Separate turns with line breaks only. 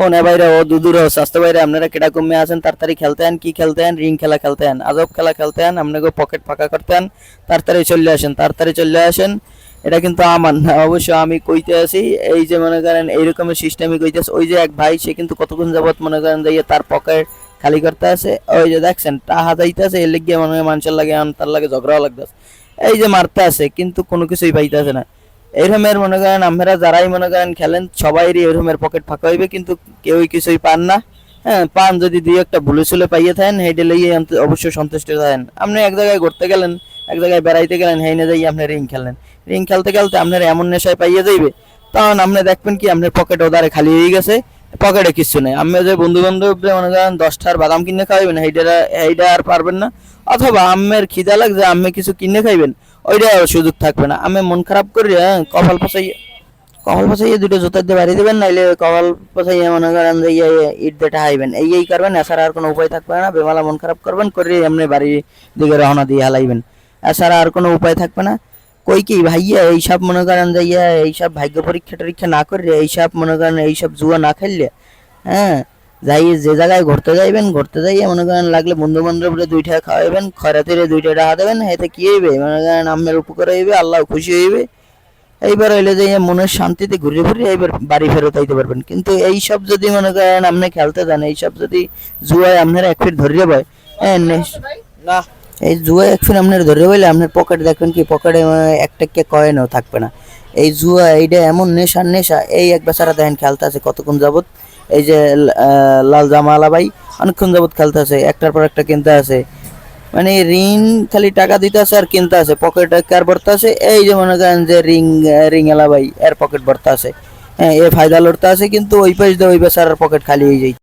ও না বাইরে ও দুদূর স্বাস্থ্য বাইরে আপনারা কেডা কমে আছেন, তাড়াতাড়ি খেলতে আন, কি খেলতে আন, রিং খেলা খেলতে আন, আজব খেলা খেলতে আন, আপনাকে পকেট ফাঁকা করতে আন, তাড়াতাড়ি চলে আসেন, তাড়াতাড়ি চলে আসেন। এটা কিন্তু আমার না, অবশ্য আমি কইতে আছি, এই যে মনে করেন এইরকমের সিস্টেমই কইতেছে ওই যে এক ভাই, সে কিন্তু কতক্ষণ যাবত মনে করেন যে ইয়ে তার পকেট খালি করতে আছে, ওই যে দেখছেন, টাহা যাইতেছে এর লিগে মনে হয় মানুষের লাগে, তার লাগে ঝগড়াও লাগতেছে। এই যে মারতে আছে, কিন্তু কোনো কিছুই পাইতেছে না। এরকমের মনে করেন আমরা যারাই মনে করেন খেলেন, সবাইরই এরকমের পকেট ফাঁকা হইবে, কিন্তু কেউই কিছুই পান না। হ্যাঁ পান যদি দুই একটা ভুলে চুলে পাইয়ে থাকেন, হেঁটে লইয়ে অবশ্যই সন্তুষ্ট থাকেন। আপনি এক জায়গায় ঘুরতে গেলেন, এক জায়গায় বেড়াইতে গেলেন হেইনে যাই আপনি রিং খেলেন। রিং খেলতে খেলতে আপনার এমন নেশায় পাইয়ে যাইবে, তখন আপনি দেখবেন কি, আপনার পকেট ওদারে খালি হয়ে গেছে। পকেটে কিছু নেই। আমি যে বন্ধু বান্ধব মনে করেন দশটার বাদাম কিনে খাইবেন সেইটা এইটা আর পারবেন না। অথবা আম্মের খিদা লাগছে, আম্মে কিছু কিনে খাইবেন, ওইটা সুযোগ থাকবে না। আমি মন খারাপ করি হ্যাঁ কপাল পচাইয়ে কপাল পচাইয়ে দুটো জুতা দিয়ে বাড়ি দেবেন, নাইলে কপাল পচাইয়ে মনে করেন যে ইয়ে ইট দিয়ে হাইবেন এই এই করবেন, এছাড়া আর কোনো উপায় থাকবে না। বেমালা মন খারাপ করবেন করে এমনি বাড়ির দিকে রওনা দিয়ে হালাইবেন। এছাড়া আর কোনো উপায় থাকবে না। কই কি ভাইয়া, এইসব মনে করেন যে ইয়া, এইসব ভাগ্য পরীক্ষা টরীক্ষা না করে এইসব মনে করেন এইসব জুয়া না খেললে হ্যাঁ যাই, যে জায়গায় ঘুরতে যাইবেন, ঘুরতে যাইয়ে মনে করেন লাগলে বন্ধু বান্ধবরে দুই টাকা খাওয়াইবেন খয়রাতিরে দুই টাকা দেবেন, হেতে কি হইবে? মনে করেন আমের উপকার হইবে আল্লাহ খুশি হইবে। এইবার হইলে যে মনের শান্তিতে ঘুরে ঘুরে এইবার বাড়ি ফেরত আইতে পারবেন। কিন্তু এইসব যদি মনে করেন আপনি খেলতে যান এইসব যদি জুয়ায় আপনারা এক ফিট ধরিয়ে পায় হ্যাঁ
না
এই জুয়া এক ফিট আপনার ধরে হইলে আপনার পকেটে দেখবেন কি পকেটে একটা কে কয়েনও থাকবে না। এই জুয়া, এইটা এমন নেশার নেশা, এই এক বেচারা দেখেন খেলতে আছে কতক্ষণ যাবত এই যে লাল জামালা ভাই, অনেকক্ষণ যাবত খেলতে আছে, একটার পর একটা কিনতে আছে। মানে ঋণ খালি টাকা দিতে আছে আর কিনতে আছে পকেটে কার ভরতে আছে? এই যে মনে করেন যে রিং রিং এলা ভাই, এর পকেট ভরতে আছে। হ্যাঁ এ ফায়দা লড়তে আছে, কিন্তু ওই পাশ দিয়ে ওই বেচারার পকেট খালি হয়ে যায়